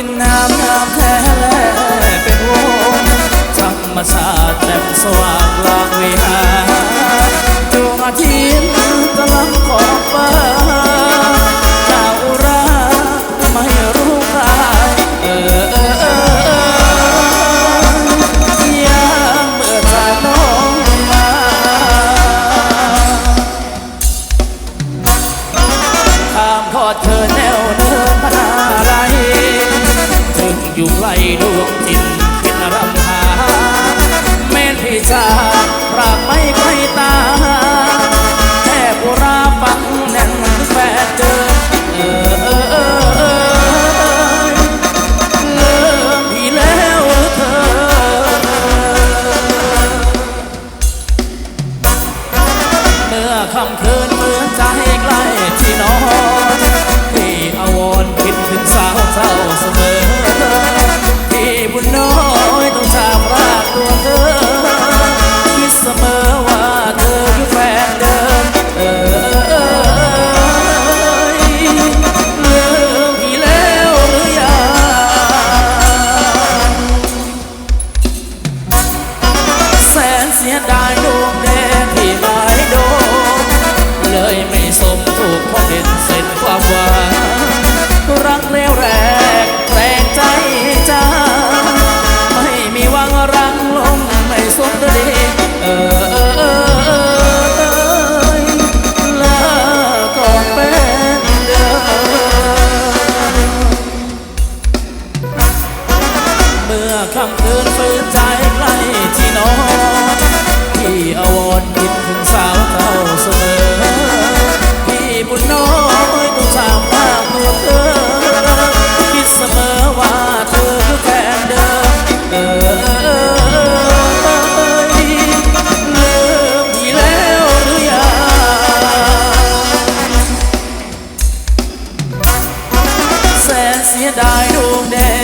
กินน้ำน้ำแท้แลเป็นวงธรรมชาติแจ่มสว่างกลางวิหารดวงอาทิตย์ตะลังขอบฟ้าดาวอุราไม่รู้ใครเออเออเอออยามเมื่อจากน้องมาข้ามทอดเธอแนวเนินพนาไร อยู่ไกลดวงจิต นเสียดายดวงแดงที่หมายโดนเลยไม่สมถูกเพราะเห็นเส้นความหวานรักเลวแรกแรงใจจ้าไม่มีวังรังลงไม่สมดีเออเออเออเออลาก่อนเป็นเดิมเมื่อค่ำคืนฝืนใจใกล้ที่นอน พี่อวรณ์คิดถึงสาวเก่าเสมอ พี่บุญน้อยต้องสามภาพตัวเธอ คิดเสมอว่าเธอคือแฟนเดิมเออเออเออเออลืมพี่แล้วหรือยังแสนเสียดายดวงแดน